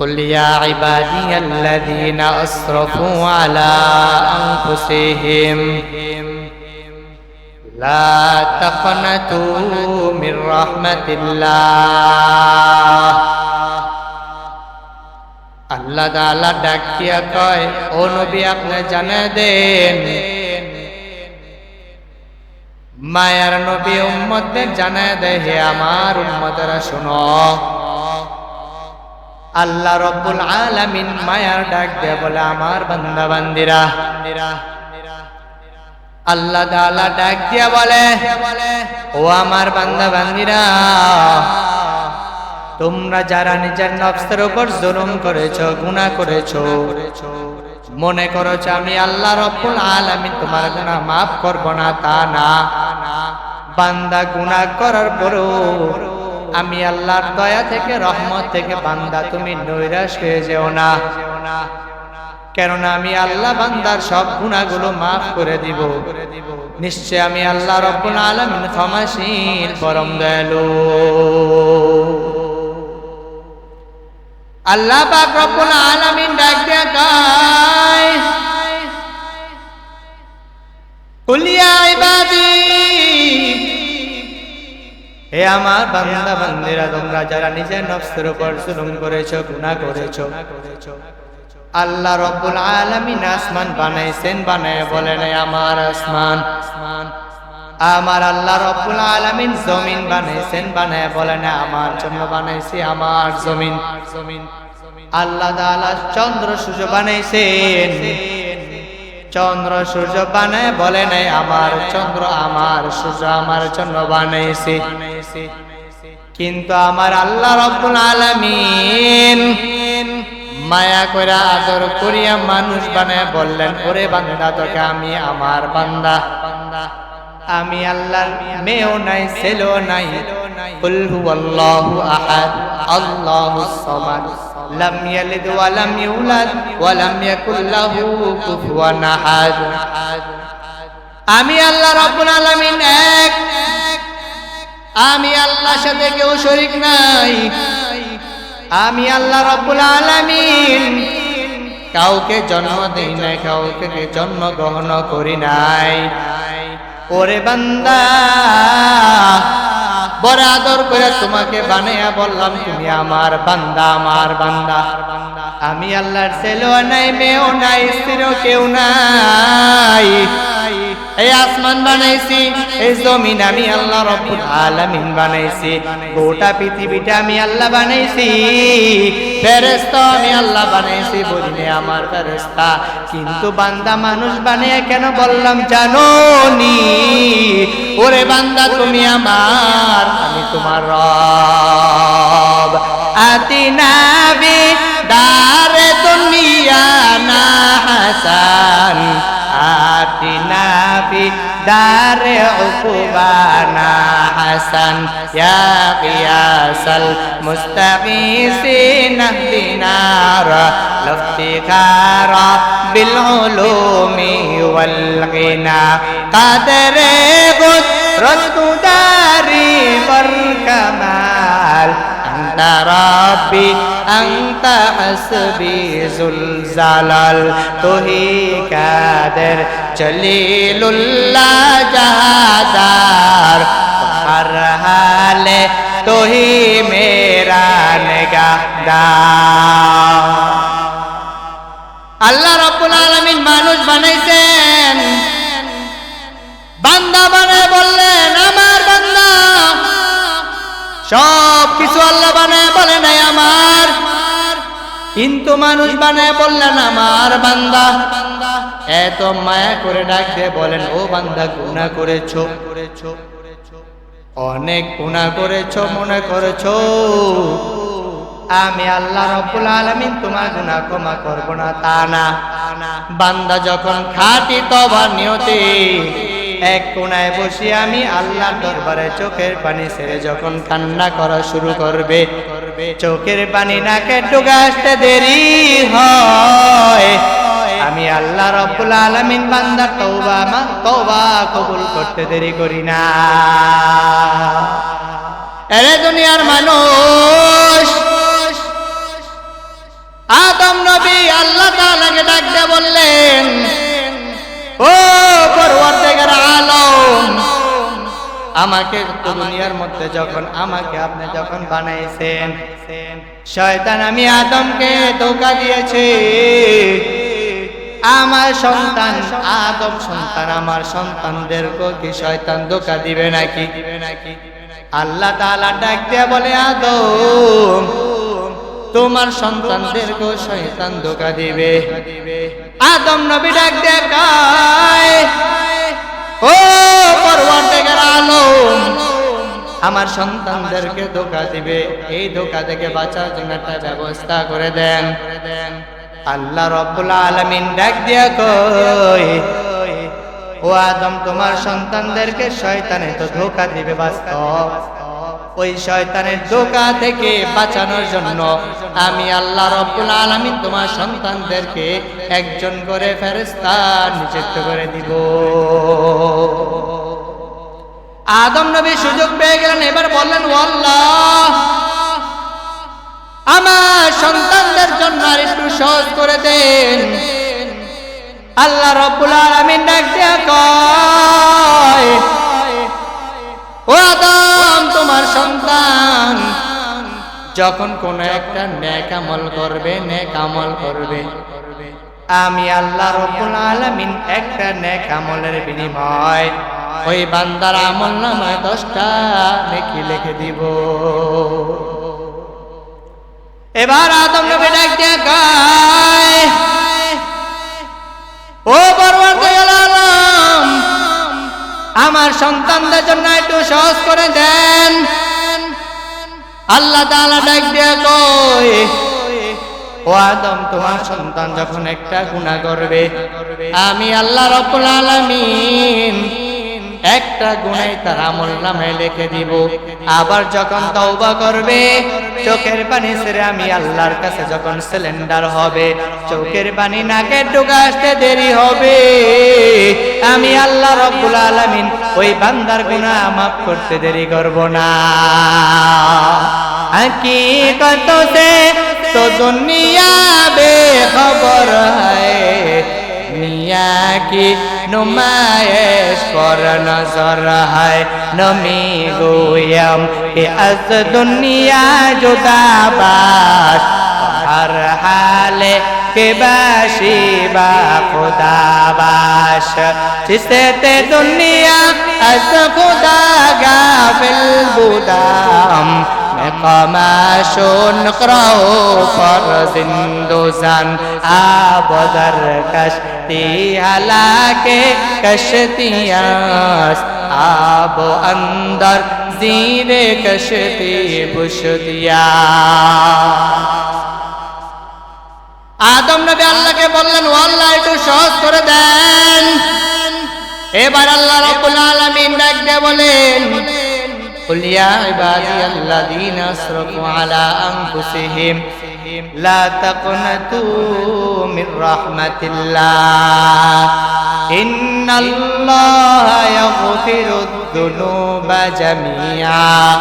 قل يا عبادي الذين أسرفوا على أنفسهم لا تقنطوا من رحمة الله আল্লাহ তাআলা ডাক দিয়া কয় ও নবী আপনি জানা দেন মায়ার নবী উম্মতদের জানায় দেয় হে আমার উম্মতেরা শোনো আল্লাহ রব্বুল আলামিন মায়ার ডাক দিয়ে বলে, আমার বান্দা, বান্দিরা। আল্লাহ তাআলা ডাক দিয়া বলে, ও আমার বান্দা, বান্দিরা, তোমরা যারা নিজের নফসের উপর জুলুম করেছ, গুনাহ করেছ, মনে করেছ আমি আল্লাহ রব্বুল আলামিন, তোমার গুনাহ মাফ করব না, তা না। বান্দা গুনাহ করার পরেও আমি আল্লাহর দয়া থেকে, রহমত থেকে বান্দা, তুমি নৈরাশ হয়ে যেও না। কেননা আমি আল্লাহ বান্দার সব গুণাগুলো মাফ করে দিব। নিশ্চয় আমি আল্লাহ রব্বুল আলামিন ক্ষমাশীল, পরম দয়ালু। আল্লাহ পাক রব্বুল আলামিন ডাক দিয়া কয় কুল আমার বান্দা, বান্দিরা, তোমরা যারা নিজের নফসের উপর জুলুম করেছ, গুনাহ করেছ। আল্লাহ রব্বুল আলামিন আসমান বানাইছেন, বানায় বলেন আমার আসমান। আমার আল্লাহ রব্বুল আলামিন জমিন বানাইছেন, বানায় বলেন আমার জন্য বানাইছি, আমার জমিন জমিন। আল্লাহ তাআলা চন্দ্র সূর্য বানাইছেন। চন্দ্র সূর্য বানায় বলে নাই আমার চন্দ্র, আমার সূর্য আমার জন্য বানাইছে। কিন্তু আমার আল্লাহ রব্বুল আলামিন মায়া করে আদর করিয়া মানুষ বানায় বললেন, ওরে বান্দা, তোকে আমি আমার বান্দা। আমি আল্লাহর মেয়েও নাই, ছেলেও নাই। কুল হুয়াল্লাহু আহাদ আল্লাহুস সামাদ। ওয়া লাম ইউলাদ ওয়া লাম ইয়াকুল লাহু কুফুয়ান আহাদ আমি আল্লাহ রাব্বুল আলামিন এক। আমি আল্লাহর সাথে কেউ শরীক নাই। আমি আল্লাহ রাব্বুল আলামিন কাউকে জন্ম দেই নাই, কাউকে জন্ম গ্রহণ করি নাই। ওরে বান্দা বড় আদর করে তোমাকে বানাইয়া বললাম, তুমি আমার বান্দা আমার বান্দা। আমি আল্লাহর ছেলেও নাই, মেয়েও নাই, স্ত্রীও কেউ নাই। এই আসমান বানাইছি, এই জমিন আমি আল্লাহ বানাইছি। গোটা আমি আল্লাহ বানাইছি। আমি আল্লাহ বানাইছি কিন্তু বান্দা মানুষ বানিয়ে কেন বললাম জানো নি? ওরে বান্দা, তুমি আমার, আমি তোমার রব। দুনিয়া না آتنا في دار عقبانا حسن يا قياس المستغيثين اهدنا لافتخار بالعلوم والغنى قدر قدرت داري والكمال أنت ربي আংতা হাসবি জুলজালাল, তুহি কাদের জলিলুল্লাহ জাহাদার। হর হালে তুহি মেরা নেগাদার। আল্লাহ রব্বুল আলমিন মানুষ বানাইছেন। বান্দা বানায় বললেন, আমার বান্দা। সব কিছু আল্লাহ বানায় বলে কিন্তু মানুষ বানায় বললেন আমার বান্দা। এত মায়া করে ডাক দিয়ে বলেন ও বান্দা গুনাহ করেছ। করেছ অনেক গুনাহ করেছ মনে করেছ। আমি আল্লাহ রব্বুল আলামিন তোমার গুনাহ ক্ষমা করব না। তা না। বান্দা যখন খাঁটি তবা নিয়তে এক কোনায় বসে আমি আল্লাহর দরবারে চোখের পানি ছেড়ে যখন কান্না করা শুরু করবে, চোখের পানি নাকে ডুবে আসতে দেরি হয়। আমি আল্লাহ রব্বুল আলামিন বান্দার তওবা মা, তওবা কবুল করতে দেরি করি না। এরে দুনিয়ার মানুষ দিয়ে বললেন, ও আলম আমাকে দুনিয়ার মধ্যে যখন আমাকে আপনি যখন বানাইছেন, শয়তান, আমি আদমকে ধোকা দিয়েছে। আমার সন্তান আদম সন্তান, আমার সন্তানদেরকে কি শয়তান ধোকা দিবে নাকি? দিবে নাকি আল্লাহ তাআলা ডাক দিয়ে বলে, আদম, তোমার সন্তানদেরকে শয়তান ধোকা দিবে। আদম নবী ডাক দিয়ে কয়, ও পরওয়ারদিগার আলম আমার সন্তানদেরকে ধোকা দিবে। এই ধোকা থেকে বাঁচার জন্য একটা ব্যবস্থা করে দেন। আল্লাহ রব্বুল আলামিন ডাক দিয়া কই ও আদম তোমার সন্তানদেরকে শয়তানে তো ধোকা দিবে বাস্তব। ওই শয়তানের ধোকা থেকে বাঁচানোর জন্য আমি আল্লাহ রব্বুল আলামিন তোমার সন্তানদেরকে একজন করে ফেরেশতা নিযুক্ত করে দিব। আদম নবী সুযোগ পেয়ে গেলেন, এবার বললেন ও আমার সন্তানদের জন্য একটু সহজ করে দেন। আল্লাহ রব্বুল আলামিন ডাক দিয়া ও আদম, তোমার সন্তান যখন কোন একটা নেক আমল করবে, নেক আমল করবে। আমি আল্লাহ রব্বুল আলামিন একটা নেক আমলের বিনিময় ওই বান্দার আমল নামায় দশটা, নেকি লিখে দিব। এবার আদম নবী ডাক দিয়ে গায়, ও পরবর্তীকাল আলম আমার সন্তানদের জন্য একটু সহজ করে দেন। আল্লাহ তাআলা ডাক দিয়ে কয়, ও আদম, তোমার সন্তান যখন একটা গুনাহ করবে, আমি আল্লাহ রাব্বুল আলামিন একটা গুনাই তার আমল নামায় লিখে দিব আবার যখন তওবা করবে চোখের পানি ছেড়ে আমি আল্লাহর কাছে যখন সিলিন্ডার হবে চোখের পানি নাকে ঢুকে আসতে দেরি হবে আমি আল্লাহ রব্বুল আলামিন ওই বান্দার গুনাহ মাফ করতে দেরি করব না हकीकत से तो दुनिया बेखबर है मियाँ की नुमाइश पर नजर है नमी गोयम के अस दुनिया जुदाबाश हर हाल কে বাসি বা খুদাবাস জিসে তে দুনিয়া از خدا غافل بودم مقامشون قرو فرز دوزن آبادر کشتی حلاک کشتی است آب و اندر زیر کشتی پشتی است আদম নবী আল্লাহকে বললেন ও আল্লাহ একটু সহজ করে দেন এবার আল্লাহ রাব্বুল আলামিন ডাক দিয়ে বলেন قل يا عبادي الذين اسرفوا على انفسهم لا تقنطوا من رحمة الله إن الله يغفر الذنوب جميعا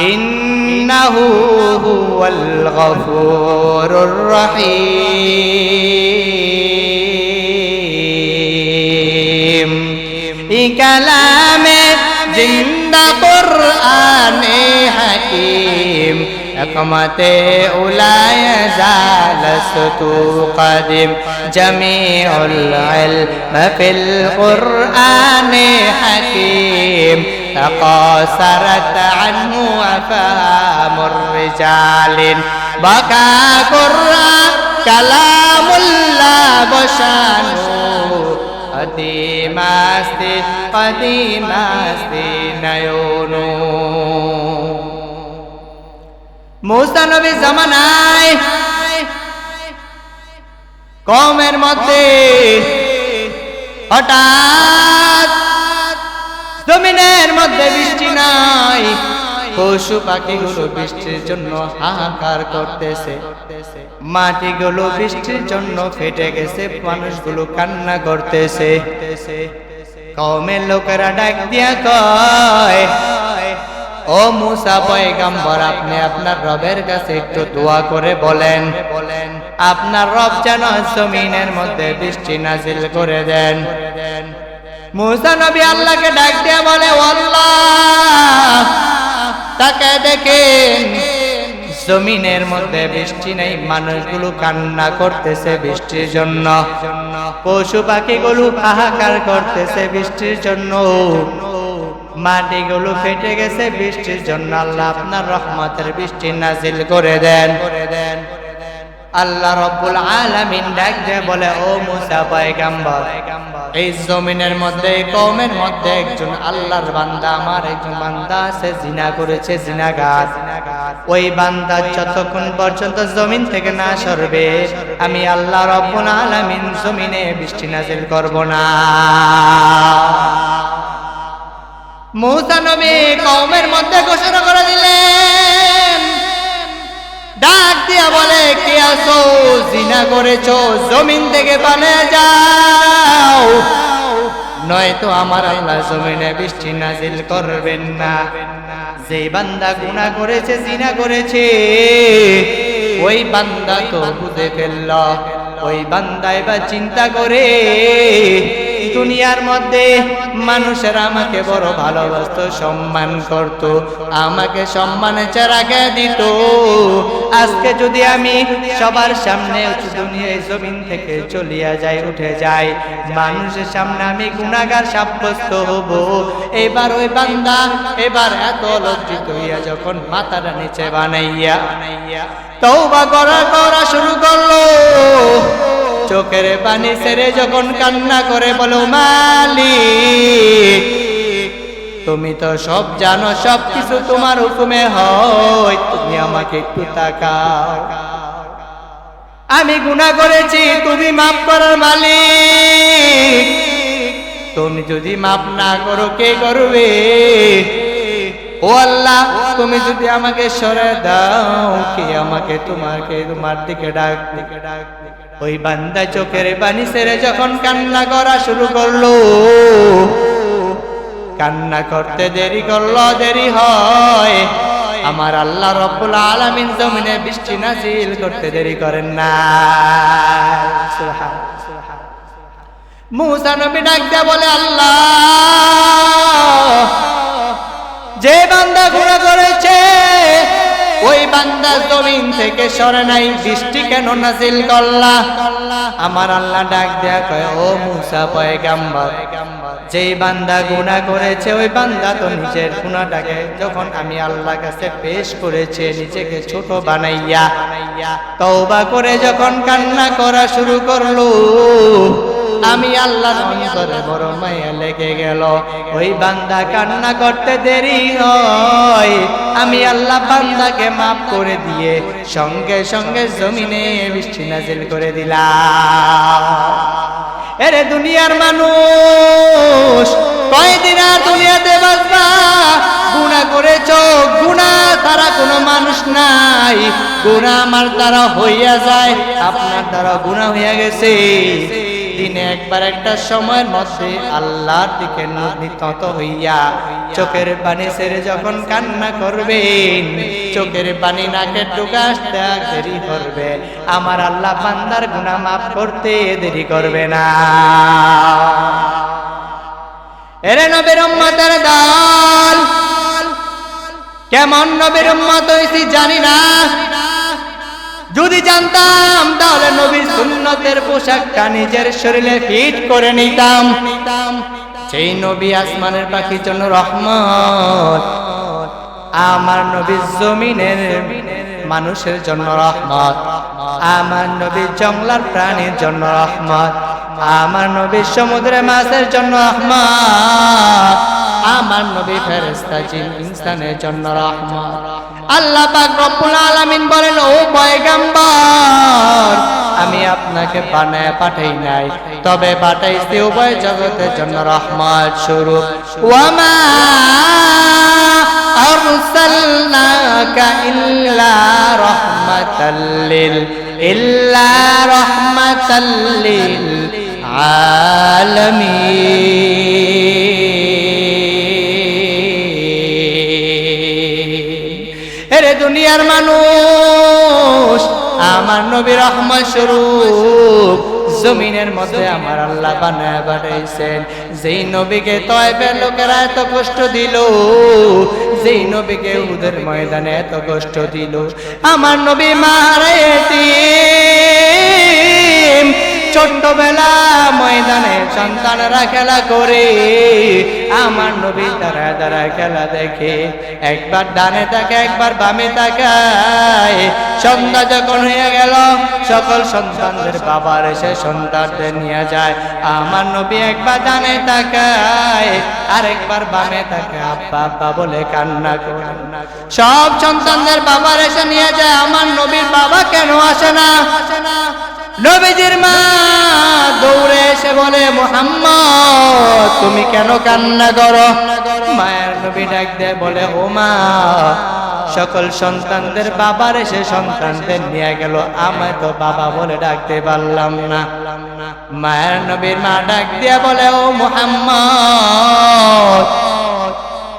إنه هو الغفور الرحيم كلام زندہ قرآن حکیم أقمت أولاي زالست قديم جميع العلم في القرآن حكيم. تقاصرت عنه أفهام الرجال. بكى قراء كلام الله بشان قديم استي قديم استي نيونو মুসা জামানায় কমের মধ্যে হঠাৎ জমিনের মধ্যে বৃষ্টি নাই। পশু পাখিগুলো বৃষ্টির জন্য হাহাকার করতেছে। মাটিগুলো বৃষ্টির জন্য ফেটে গেছে, মানুষগুলো কান্না করতেছে। কমের লোকেরা ডাক দিয়া কয় ও মুসা পয়গাম্বর, আপনি আপনার রবের কাছে একটু দোয়া করে বলেন। বলেন আপনার রব যেন জমিনের মধ্যে বৃষ্টি নাজিল করে দেন। মুসা নবী আল্লাহকে ডাক দিয়ে বলে তাকে দেখেন, জমিনের মধ্যে বৃষ্টি নেই, মানুষগুলো কান্না করতেছে বৃষ্টির জন্য। পশু পাখিগুলো হাহাকার করতেছে বৃষ্টির জন্য। মাটিগুলো ফেটে গেছে, বৃষ্টির জন্য আল্লাহ আপনার রহমতের বৃষ্টি নাজিল করে দেন। করে দেন আল্লাহ রব্বুল আলামিন ডাক দিয়ে বলে, ও মুসা পয়গাম্বর, এই জমিনের মধ্যে, এই কওমের মধ্যে একজন আল্লাহর বান্দা, আমার একজন বান্দা আছে, জিনা করেছে, জিনাগার। ওই বান্দা যতক্ষণ পর্যন্ত জমিন থেকে না সরবে, আমি আল্লাহ রব্বুল আলামিন জমিনে বৃষ্টি নাজিল করব না। মুসা নবী কওমের মধ্যে ঘোষণা করে দিলেন, ডাক দিয়া বলে, কে আসো জিনা করেছ? জমিন থেকে পালে যাও। নয়তো আমার আল্লাহ জমিনে বৃষ্টি নাজিল করবেন না। যে বান্দা গুণা করেছে, জিনা করেছে, ওই বান্দা তো বুঝে ফেলল। ওই বান্দা এবার চিন্তা করে দুনিয়ার মধ্যে মানুষের আমাকে বড় ভালোবাসত, সম্মান করত, আমাকে সম্মানে চারাকে দিত। আজকে যদি আমি সবার সামনে দুনিয়ায় জমিন থেকে চলিয়া যাই, উঠে যাই, মানুষের সামনে আমি গুণাগার সাব্যস্ত হব। এবার ওই বান্দা এবার এত লজ্জিত হইয়া যখন মাথাটা নিচে বানাইয়া বানাইয়া তৌবা করা করা শুরু করল। চোখের পানি সেরে যখন কান্না করে বলো মালিক তুমি তো সব জানো, সব কিছু তোমার হুকুমে হয়, তুমি আমাকে একটু তাকাও। আমি গুনাহ করেছি, তুমি মাফ করার মালিক। তুমি যদি মাফ না করো, কে করবে? ও আল্লাহ, তুমি যদি আমাকে সরে দাও, কি আমাকে তোমাকে তোমার দিকে ডাক? দিকে ডাক ওই বান্দা চোখের পানি সেরে যখন কান্না করা শুরু করল, কান্না করতে দেরি করল, দেরি হয়। আমার আল্লাহ রব্বুল আলামিন জমিনে বৃষ্টি নাজিল করতে দেরি করেন না। মুসা নবী ডাক বলে, আল্লাহ! ওই বান্দা জমিন থেকে সরে নাই, বৃষ্টি কেন নাজিল করলা? আমার আল্লাহ ডাক দেয়া কয়, ও মুসা পয়গাম্বর যেই বান্দা গুনাহ করেছে, ওই বান্দা তো নিজের গুনাহটাকে যখন আমি আল্লাহ কাছে পেশ করেছে, নিজেকে ছোট বানাইয়া, তওবা করে যখন কান্না করা শুরু করল, আমি আল্লাহর অন্তরে বড় মায়া লেগে গেল। ওই বান্দা কান্না করতে দেরি হয়, আমি আল্লাহ বান্দাকে মাফ করে দিয়ে সঙ্গে সঙ্গে জমিনে বৃষ্টি নাজিল করে দিলাম। এরে দুনিয়ার মানুষ, কয়দিন আর দুনিয়াতে বাঁচবা? গুণা করেছ, গুণা তারা কোনো মানুষ নাই। গুণা আমার তারা হইয়া যায়, আপনার দ্বারা গুণা হইয়া গেছে। দিনে একবার একটা সময়ের মধ্যে আল্লাহর দিকে নিতত হইয়া চোখের পানি ছেড়ে যখন কান্না করবেন, চোখের পানি নাকে ঢুকে আসতে দেরি করবে। আমার আল্লাহ বান্দার গুনাহ মাফ করতে দেরি করবে না। এরে নবীর উম্মতের দল, কেমন নবীর উম্মত হইছি জানি না। যদি জানতাম, তাহলে নবীর সুন্নতের পোশাকটা নিজের শরীরে ফিট করে নিতাম। সেই নবী আসমানের পাখির জন্য রহমত, আমার নবী জমিনের মানুষের জন্য রহমত, আমার নবী জঙ্গলার প্রাণীর জন্য রহমত, আমার নবী সমুদ্রে মাছের জন্য রহমত। আমার নবী ফেরেস্তা জিন ইনসানের জন্য রহমত। আল্লাহ পাক রব্বুল আলামিন বলেন, ও পয়গাম্বর, আমি আপনাকে বানায় পাঠাই নাই, তবে পাঠাইছি উভয় জগতের জন্য রহমত স্বরূপ। ওয়ামা আরসালনাকা ইল্লা রাহমাতাল লিল, ইল্লা রাহমাতাল লিল এরে দুনিয়ার মানুষ আমার নবীর রহমত স্বরূপ জমিনের মধ্যে আমার আল্লাহ বানায় বাড়াইছেন যেই নবীকে তয়বের লোকেরা এত কষ্ট দিল যেই নবীকে উদের ময়দানে এত কষ্ট দিল। আমার নবী মারাইতি ছোট্টবেলা ময়দানে সন্তানরা খেলা করে। আমার নবী তারা তারা খেলা দেখে। একবার ডানে তাকে একবার বামে তাকায়। সন্ধ্যা যখন হয়ে গেল, সকল সন্তানদের বাবার এসে সন্তানদের নিয়ে যায়। আমার নবী একবার ডানে তাকায়, আরেকবার বামে তাকে আব্বা আব্বা বলে কান্না করে। সব সন্তানদের বাবার এসে নিয়ে যায়। আমার নবীর বাবা কেন আসে না আসে না? নবীজির মা দৌড়ে এসে বলে, মোহাম্মদ, তুমি কেন কান্না করো? মায়ের নবী ডাক দেয়, বলে, ও মা, সকল সন্তানদের বাবার এসে সন্তানদের নিয়ে গেল। আমায় তো বাবা বলে ডাকতে পারলাম না। মায়ের নবীর মা ডাক দিয়া বলে, ও মোহাম্মদ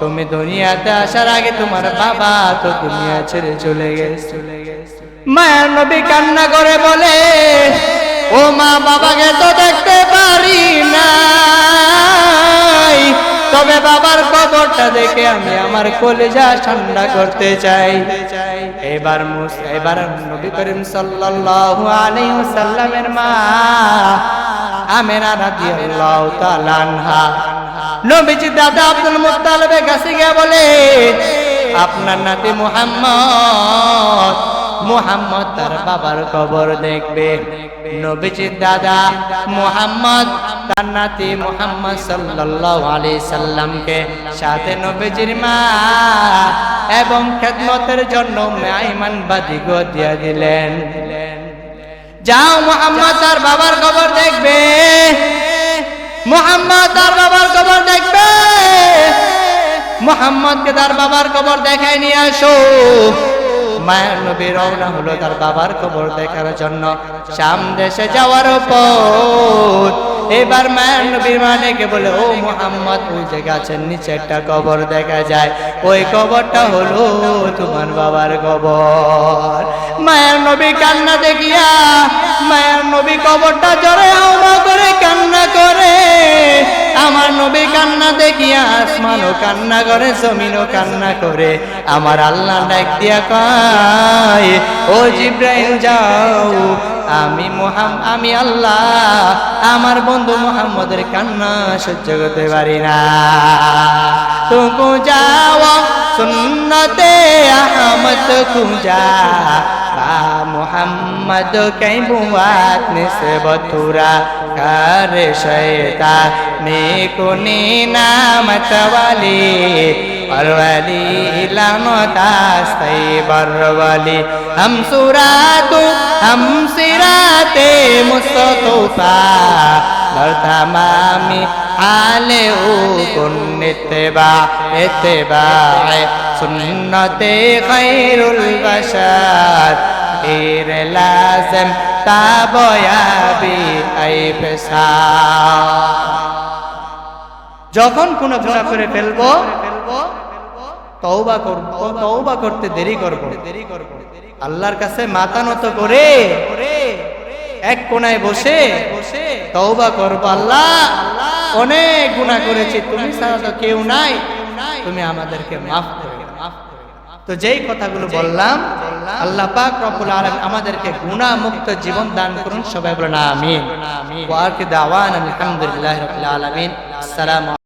তুমি দুনিয়াতে আসার আগে তোমার বাবা তো দুনিয়া ছেড়ে চলে গেছে। মায়ের নবী কান্না করে বলে, ও মা, বাবাকে তো দেখতে পারি না তবে বাবার কবরটা দেখে আমি আমার কলেজা ঠান্ডা করতে চাই। এবার এবার নবী করিম সাল্লাল্লাহু আলাইহি ওয়াসাল্লামের মা আমেনা রাদিয়াল্লাহু তাআলা নবীজি দাদা আব্দুল মুত্তালিবের কাছে গিয়ে বলে, আপনার নাতি মুহাম্মদ মুহাম্মদ তার বাবার কবর দেখবে। নবীজির দাদা, মুহাম্মদ, তার নাতি মুহাম্মদ সাল্লাল্লাহু আলাইহি সাল্লামকে সাথে নবীজির মা এবং খেদমতের জন্য মেহমান বাদিগো দিয়ে দিলেন। যাও মোহাম্মদ তার বাবার কবর দেখবে। মোহাম্মদ তার বাবার কবর দেখবে। মোহাম্মদকে তার বাবার কবর দেখায় নিয়ে আসো। মায়ের নবী রওনা হলো তার বাবার কবর দেখার জন্য। শাম দেশে যাওয়ার পর এবার মায়ের নবীর মানেকে বলে, ও মুহাম্মদ, ওই যে গাছের নিচে একটা কবর দেখা যায়। ওই কবরটা হলো তোমার বাবার কবর। মায়ের নবী কান্না দেখিয়া, মায়ের নবী কবরটা জোরে হাওয়া করে কান্না করে। আমার নবী কান্না দেখিয়া আসমানও কান্না করে, জমিনও কান্না করে। আমার আল্লাহ ডাক দিয়া কয়, ও জিব্রাইল, যাও। আমি মোহাম আমি আল্লাহ। আমার বন্ধু মোহাম্মদের কান্না সহ্য করতে পারি না। তুকু যাও, সুন্নতে আহমদ কুজা মোহাম্মদ کار شیطانی کنی نامت والی پرولی لانت آستی برولی ہم سوراتو ہم سرات مصطفیٰ ধরতাম আমি আলে ও গুণিতবা এতেবায় সুন্নতে খৈরুল বসার এর লাজম যখন কোন গুণা করে ফেলব, তওবা করব, তওবা করতে দেরি করব। দেরি করব আল্লাহর কাছে মাথা নত করে এক কোনায় বসে বসে তওবা করব, আল্লাহ, অনেক গুণা করেছি, তুমি ছাড়া তো কেউ নাই, তুমি আমাদেরকে মাফ করে তো যেই কথাগুলো বললাম আল্লাহ পাক রব্বুল আলামিন আমাদেরকে গুনাহ মুক্ত জীবন দান করুন সবাই বলেন আমিন। ওয়া আখির দাওয়ানা আলহামদুলিল্লাহি রাব্বিল আলামিন। আসসালামু